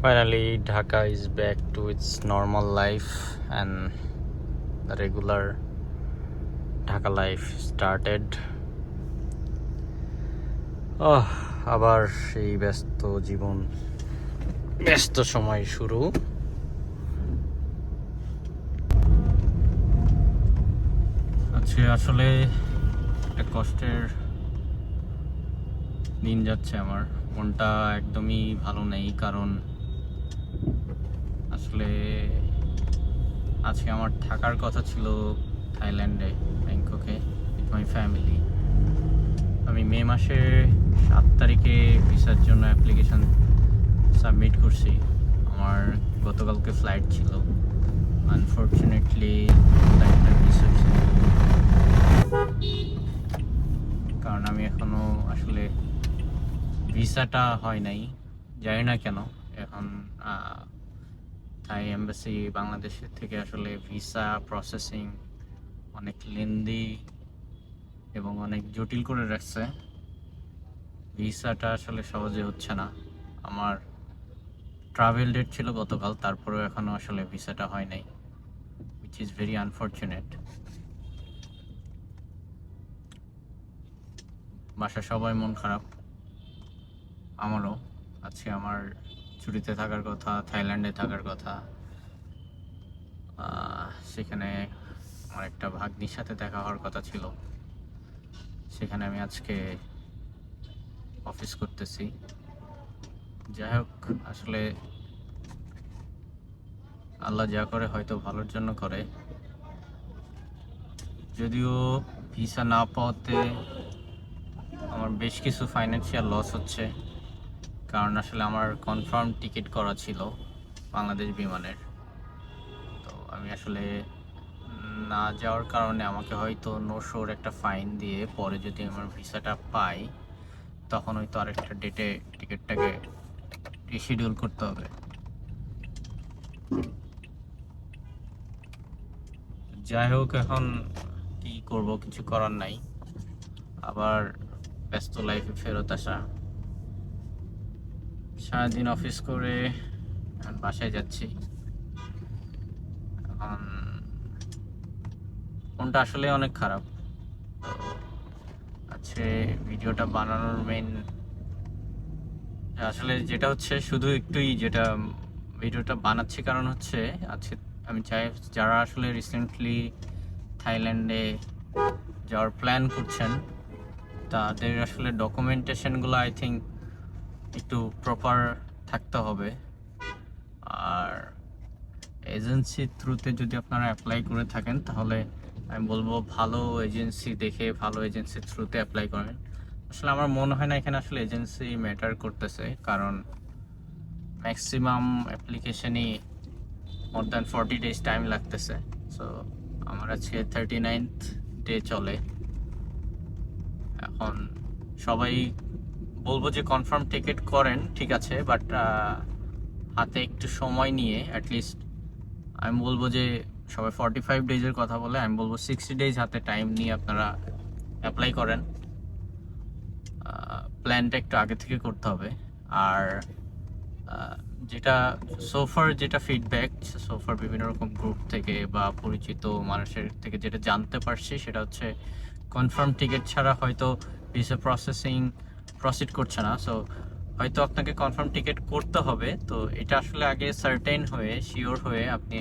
Finally, Dhaka is back to its normal life and the regular Dhaka life started. আহ আবার সেই ব্যস্ত জীবন ব্যস্ত সময় শুরু আজকে আসলে একটা কষ্টের দিন যাচ্ছে আমার মনটা একদমই ভালো নেই কারণ আসলে আজকে আমার থাকার কথা ছিল থাইল্যান্ডে, ব্যাংককে উইথ মাই ফ্যামিলি আমি মে মাসের সাত তারিখে ভিসার জন্য অ্যাপ্লিকেশন সাবমিট করছি। আমার গতকালকে ফ্লাইট ছিল। আনফর্চুনেটলি ফ্লাইটটা মিস হয়েছে কারণ আমি এখনও আসলে ভিসাটা হয় নাই। জানি না কেন। এখন থাই এম্বাসি বাংলাদেশের থেকে আসলে ভিসা প্রসেসিং অনেক লেন্দি এবং অনেক জটিল করে রাখছে। ভিসাটা আসলে সহজে হচ্ছে না। আমার ট্রাভেল ডেট ছিল গতকাল, তারপরেও এখনও আসলে ভিসাটা হয় নাই উইচ ইজ ভেরি আনফর্চুনেট বাসা সবাই মন খারাপ, আমারও। আজকে আমার ছুটিতে থাকার কথা, থাইল্যান্ডে থাকার কথা সেখানে আমার একটা ভাগ্নির সাথে দেখা হওয়ার কথা ছিল। সেখানে আমি আজকে অফিস করতেছি। যাই হোক, আসলে আল্লাহ যা করে হয়তো ভালোর জন্য করে। যদিও ভিসা না পাওয়াতে আমার বেশ কিছু ফাইন্যান্সিয়াল লস হচ্ছে। কারণ আসলে আমার কনফার্ম টিকিট করা ছিল বাংলাদেশ বিমানের। তো আমি আসলে না যাওয়ার কারণে আমাকে হয়তো নশোর একটা ফাইন দিয়ে পরে যদি আমার ভিসাটা পাই, তখন হয়তো আরেকটা ডেটে টিকিটটাকে রিশিডিউল করতে হবে। যাই হোক, এখন কি করব কিছু করার নাই। আবার ব্যস্ত লাইফে ফেরত আসা। সারাদিন অফিস করে বাসায় যাচ্ছি। এখন মনটা আসলে অনেক খারাপ। আজকে ভিডিওটা বানানোর মেইন আসলে যেটা হচ্ছে শুধু একটুই যেটা ভিডিওটা বানাচ্ছি কারণ হচ্ছে আজকে আমি চাই যারা আসলে রিসেন্টলি থাইল্যান্ডে যাওয়ার প্ল্যান করছেন, তাদের আসলে ডকুমেন্টেশনগুলো আই থিঙ্ক একটু প্রপার থাকতে হবে। আর এজেন্সির থ্রুতে যদি আপনারা অ্যাপ্লাই করে থাকেন, তাহলে আমি বলব ভালো এজেন্সি দেখে, ভালো এজেন্সির থ্রুতে অ্যাপ্লাই করেন। আসলে আমার মনে হয় না এখানে আসলে এজেন্সি ম্যাটার করতেছে, কারণ maximum অ্যাপ্লিকেশনই more than forty days time লাগতেছে। সো আমার আজকে থার্টি নাইনথ ডে চলে। এখন সবাই বলব যে কনফার্ম টিকিট করেন, ঠিক আছে বাট হাতে একটু সময় নিয়ে অ্যাটলিস্ট আমি বলব যে সবাই ফর্টি ফাইভ ডেজের কথা বলে, আমি বলব সিক্সটি ডেজ হাতে টাইম নিয়ে আপনারা অ্যাপ্লাই করেন। প্ল্যানটা একটু আগে থেকে করতে হবে। আর যেটা সোফার যেটা ফিডব্যাক সোফার বিভিন্ন রকম গ্রুপ থেকে বা পরিচিত মানুষের থেকে যেটা জানতে পারছি, সেটা হচ্ছে কনফার্ম টিকিট ছাড়া হয়তো ভিসা প্রসেসিং প্রসিড করছে না সো হয়তো আপনাকে কনফার্ম টিকিট করতে হবে, তো এটা আসলে আগে সার্টেন হয়ে শিওর হয়ে আপনি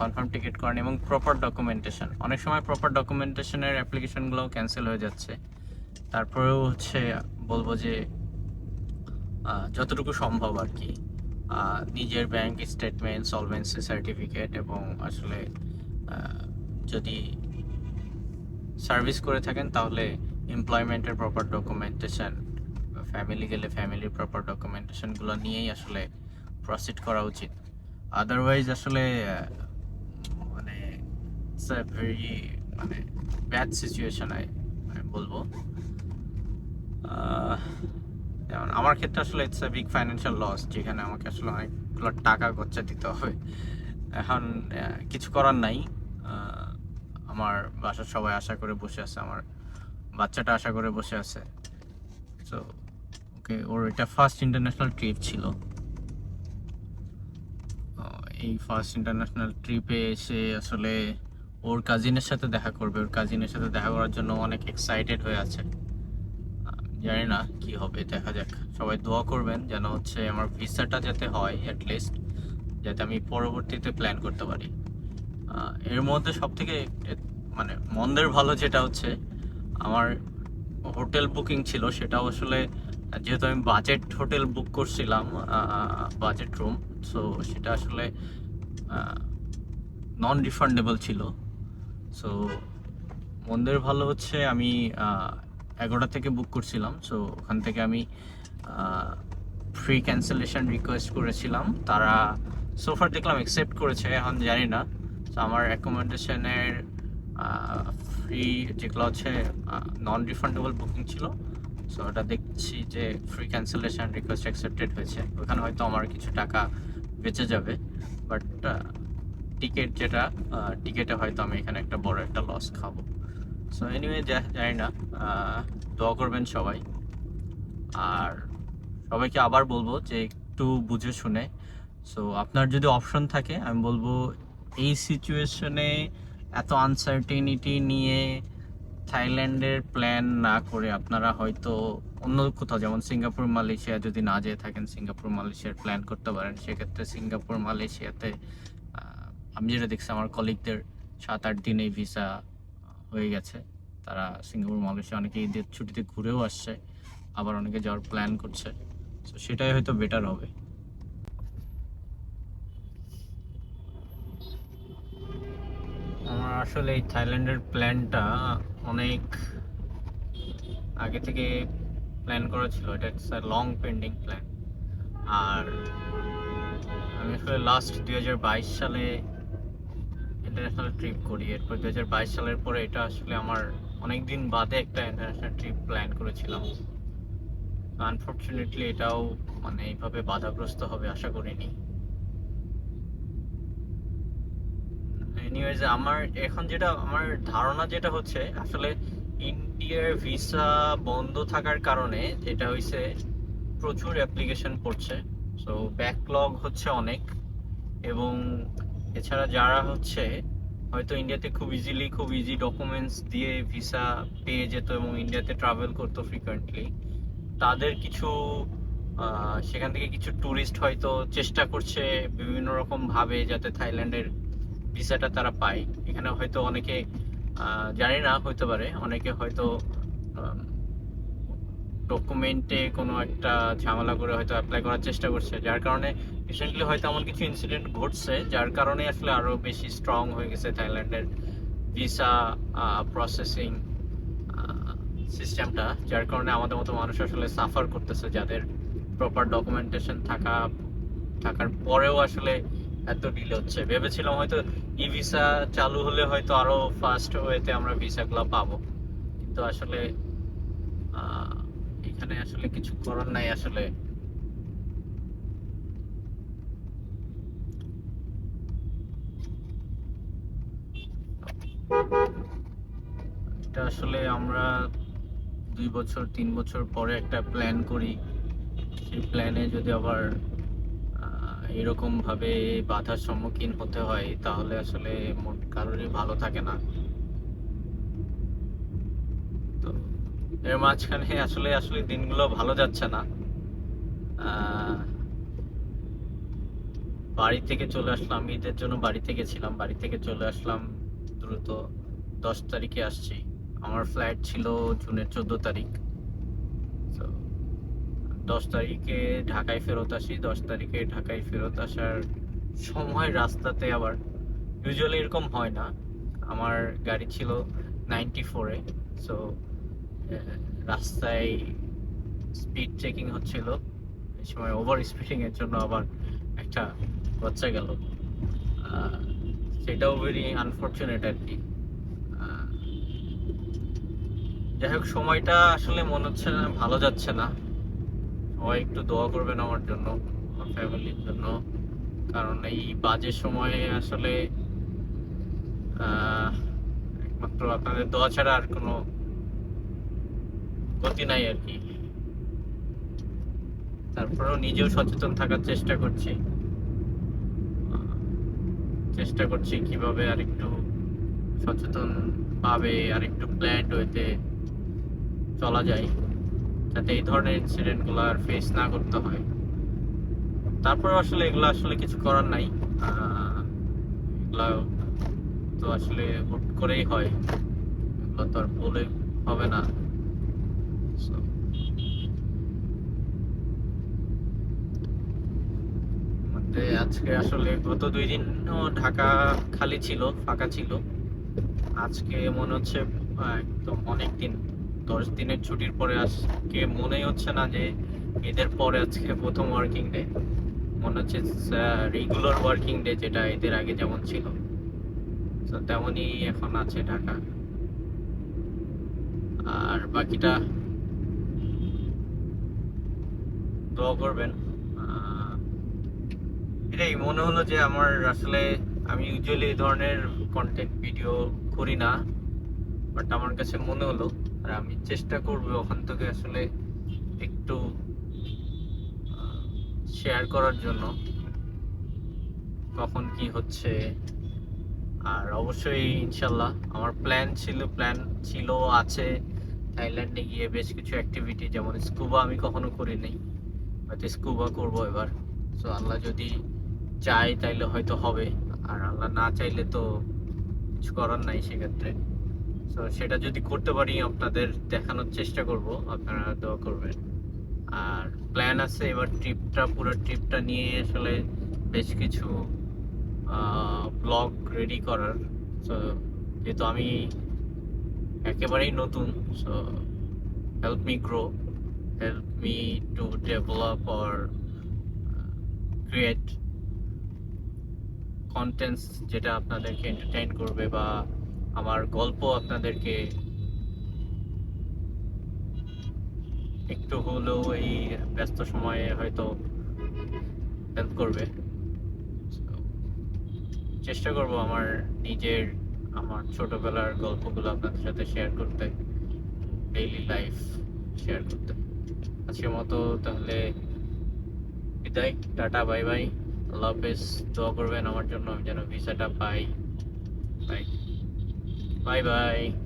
কনফার্ম টিকিট করেন এবং প্রপার ডকুমেন্টেশন অনেক সময় প্রপার ডকুমেন্টেশনের অ্যাপ্লিকেশনগুলো ক্যান্সেল হয়ে যাচ্ছে। তারপরেও হচ্ছে বলব যে যতটুকু সম্ভব আর কি। নিজের ব্যাংক স্টেটমেন্ট সলভেন্সি সার্টিফিকেট এবং আসলে যদি সার্ভিস করে থাকেন তাহলে এমপ্লয়মেন্টের প্রপার ডকুমেন্টেশন ফ্যামিলি গেলে ফ্যামিলির প্রপার ডকুমেন্টেশনগুলো নিয়েই আসলে প্রসিড করা উচিত। আদারওয়াইজ আসলে মানে ইটস আ ভেরি মানে ব্যাড সিচুয়েশন আমি বলব। যেমন আমার ক্ষেত্রে আসলে it's a big financial loss যেখানে আমাকে আসলে অনেকগুলো টাকা খরচা দিতে হবে। এখন কিছু করার নাই। আমার বাসার সবাই আশা করে বসে আছে, আমার বাচ্চাটা আশা করে বসে আছে। তো ওকে ওর এটা ফার্স্ট ইন্টারন্যাশনাল ট্রিপ ছিল। এই ফার্স্ট ইন্টারন্যাশনাল ট্রিপে এসে আসলে ওর কাজিনের সাথে দেখা করবে। ওর কাজিনের সাথে দেখা করার জন্য অনেক এক্সাইটেড হয়ে আছে। জানি না কি হবে, দেখা যাক। সবাই দোয়া করবেন যেন হচ্ছে আমার ভিসাটা যাতে হয় লিস্ট যাতে আমি পরবর্তীতে প্ল্যান করতে পারি। এর মধ্যে সব থেকে মানে মন্দের ভালো যেটা হচ্ছে আমার হোটেল বুকিং ছিল, সেটা আসলে যেহেতু আমি বাজেট হোটেল বুক করছিলাম বাজেট রুম, সো সেটা আসলে নন রিফান্ডেবল ছিল। সো মন্দের ভালো হচ্ছে, আমি এগারোটা থেকে বুক করছিলাম, সো ওখান থেকে আমি ফ্রি ক্যান্সেলেশন রিকোয়েস্ট করেছিলাম। তারা সোফার দেখলাম অ্যাকসেপ্ট করেছে, এখন জানি না। তো আমার অ্যাকোমোডেশনের ফ্রি যেগুলো হচ্ছে নন রিফান্ডেবল বুকিং ছিল সো ওটা দেখছি যে ফ্রি ক্যান্সেলেশন রিকোয়েস্ট অ্যাকসেপ্টেড হয়েছে। ওখানে হয়তো আমার কিছু টাকা বেঁচে যাবে বাট টিকিট যেটা টিকিটে হয়তো আমি এখানে একটা বড় একটা লস খাব। সো এনিওয়ে জানি না দোয়া করবেন সবাই। আর সবাইকে আবার বলব যে একটু বুঝে শুনে সো আপনার যদি অপশন থাকে, আমি বলব এই সিচুয়েশনে এত আনসার্টিনিটি নিয়ে থাইল্যান্ডের প্ল্যান না করে আপনারা হয়তো অন্য কোথাও, যেমন সিঙ্গাপুর, মালয়েশিয়া যদি না যেয়ে থাকেন, সিঙ্গাপুর, মালয়েশিয়ার প্ল্যান করতে পারেন। সেক্ষেত্রে সিঙ্গাপুর, মালয়েশিয়াতে আমি যেটা দেখছি, আমার কলিগদের সাত আট দিনেই ভিসা হয়ে গেছে। তারা সিঙ্গাপুর, মালয়েশিয়া অনেকে ঈদের ছুটিতে ঘুরেও আসছে, আবার অনেকে যাওয়ার প্ল্যান করছে। তো সেটাই হয়তো বেটার হবে। আসলে এই থাইল্যান্ডের প্ল্যানটা অনেক আগে থেকে প্ল্যান করা ছিল। এটা একটা লং পেন্ডিং প্ল্যান আর আমি আসলে লাস্ট দুই হাজার বাইশ সালে ইন্টারন্যাশনাল ট্রিপ করি। এরপর দুই হাজার বাইশ সালের পরে এটা আসলে আমার অনেক দিন বাদে একটা ইন্টারন্যাশনাল ট্রিপ প্ল্যান করেছিলাম। আনফর্চুনেটলি এটাও মানে এইভাবে বাধাগ্রস্ত হবে আশা করিনি। এনিওয়েজ আমার, এখন যেটা, আমার ধারণা যেটা হচ্ছে, আসলে ইন্ডিয়ার ভিসা বন্ধ থাকার কারণে যেটা হয়েছে প্রচুর অ্যাপ্লিকেশন পড়ছে সো ব্যাকলগ হচ্ছে অনেক, এবং এছাড়া যারা হচ্ছে, হয়তো ইন্ডিয়াতে খুব ইজিলি খুব ইজি ডকুমেন্টস দিয়ে ভিসা পেয়ে যেত এবং ইন্ডিয়াতে ট্রাভেল করতো ফ্রিকোয়েন্টলি তাদের কিছু সেখান থেকে কিছু ট্যুরিস্ট হয়তো চেষ্টা করছে বিভিন্ন রকম ভাবে যাতে থাইল্যান্ডের ভিসাটা তারা পায়। এখানে হয়তো অনেকে জানি না, হইতে পারে। অনেকে হয়তো ডকুমেন্টে কোনো একটা ঝামেলা করে হয়তো অ্যাপ্লাই করার চেষ্টা করছে। যার কারণে রিসেন্টলি হয়তো এমন কিছু ইনসিডেন্ট ঘটছে, যার কারণে আসলে আরও বেশি স্ট্রং হয়ে গেছে থাইল্যান্ডের ভিসা প্রসেসিং সিস্টেমটা যার কারণে আমাদের মতো মানুষ আসলে সাফার করতেছে, যাদের প্রপার ডকুমেন্টেশন থাকা, থাকার পরেও আসলে এত ডিলে হচ্ছে। ভেবেছিলাম হয়তো ই ভিসা চালু হলে হয়তো আরও ফাস্ট ওয়েতে আমরা ভিসাগুলো পাবো। কিন্তু আসলে এখানে আসলে কিছু করার নাই আসলে। এটা আসলে আমরা দুই বছর, তিন বছর পরে একটা প্ল্যান করি। সেই প্ল্যানে যদি আবার আহ, এরকম ভাবে বাধার সম্মুখীন হতে হয় তাহলে আসলে কারোরই ভালো থাকে না। তো এর মাঝখানে আসলে আসলে দিনগুলো ভালো যাচ্ছে না। বাড়ি থেকে চলে আসলাম ঈদের জন্য বাড়ি থেকে ছিলাম বাড়ি থেকে চলে আসলাম দ্রুত দশ তারিখে আসছি। আমার ফ্লাইট ছিল জুনের চোদ্দ তারিখ। দশ তারিখে ঢাকায় ফেরত আসি, দশ তারিখে ঢাকায় ফেরত আসার সময় রাস্তাতে আবার ইউজুয়ালি এরকম হয় না। আমার গাড়ি ছিল নাইনটি ফোরে সো রাস্তায় স্পিড চেকিং হচ্ছিল। এই সময় ওভার স্পিডিং এর জন্য আবার একটা বাচ্চা গেল। সেটাও ভেরি আনফর্চুনেট আর কি। যাই হোক, সময়টা আসলে মনে হচ্ছে না, ভালো যাচ্ছে না। সবাই একটু দোয়া করবেন আমার জন্য, আমার ফ্যামিলির জন্য। কারণ এই বাজে সময়ে আসলে একমাত্র আপনাদের দোয়া ছাড়া আর কোনো গতি নাই আর কি। তারপরেও নিজেও সচেতন থাকার চেষ্টা করছি। চেষ্টা করছি কীভাবে আরেকটু সচেতন ভাবে আর একটু প্ল্যান্ড ওয়েতে চলা যায়। যাতে এই ধরনের ইনসিডেন্টগুলো আর ফেস না করতে হয়। তারপর আসলে এগুলো আসলে কিছু করার নাই। এগুলা তো আসলে হুট করেই হয়। এগুলো তো আর বলে হবে না। আজকে আসলে গত দুই দিনও ঢাকা খালি ছিল, ফাঁকা ছিল। আজকে মনে হচ্ছে একদম অনেক দিন। দশ দিনের ছুটির পরে আজকে মনেই হচ্ছে না যে এদের পরে আজকে প্রথম ওয়ার্কিং ডে মনে হচ্ছে রেগুলার ওয়ার্কিং ডে যেটা এদের আগে যেমন ছিল। তো তেমনই এখন আছে ঢাকা। আর বাকিটা? দোয়া করবেন। এটাই মনে হলো যে আমার আসলে আমি ইউজুয়ালি এই ধরনের কন্টেন্ট ভিডিও করি না। বাট আমার কাছে মনে হলো, আর আমি চেষ্টা করব ওখান থেকে আসলে একটু শেয়ার করার জন্য, কখন কি হচ্ছে। আর অবশ্যই ইনশাল্লাহ আমার প্ল্যান ছিল প্ল্যান ছিল আছে। থাইল্যান্ডে গিয়ে বেশ কিছু অ্যাক্টিভিটি যেমন স্কুবা আমি কখনো করি নাই হয়তো স্কুবা করব এবার। সো আল্লাহ যদি চাই তাইলে হয়তো হবে, আর আল্লাহ না চাইলে তো কিছু করার নাই সেক্ষেত্রে। তো সেটা যদি করতে পারি, আপনাদের দেখানোর চেষ্টা করব। আপনারা দোয়া করবেন। আর প্ল্যান আছে এবার ট্রিপটা পুরো ট্রিপটা নিয়ে আসলে বেশ কিছু ব্লগ রেডি করার। সো যেহেতু আমি একেবারেই নতুন so help me grow help me to develop or create contents যেটা আপনাদেরকে এন্টারটেইন করবে বা আমার গল্প আপনাদেরকে একটু হলেও এই ব্যস্ত সময়ে হয়তো হেল্প করবে। চেষ্টা করব আমার নিজের, আমার ছোটবেলার গল্পগুলো আপনাদের সাথে শেয়ার করতে ডেইলি লাইফ শেয়ার করতে। আজকের মতো তাহলে বিদায়, টাটা বাই বাই আল্লাহ হাফেজ, দোয়া করবেন আমার জন্য, আমি যেন ভিসাটা পাই। Bye bye bye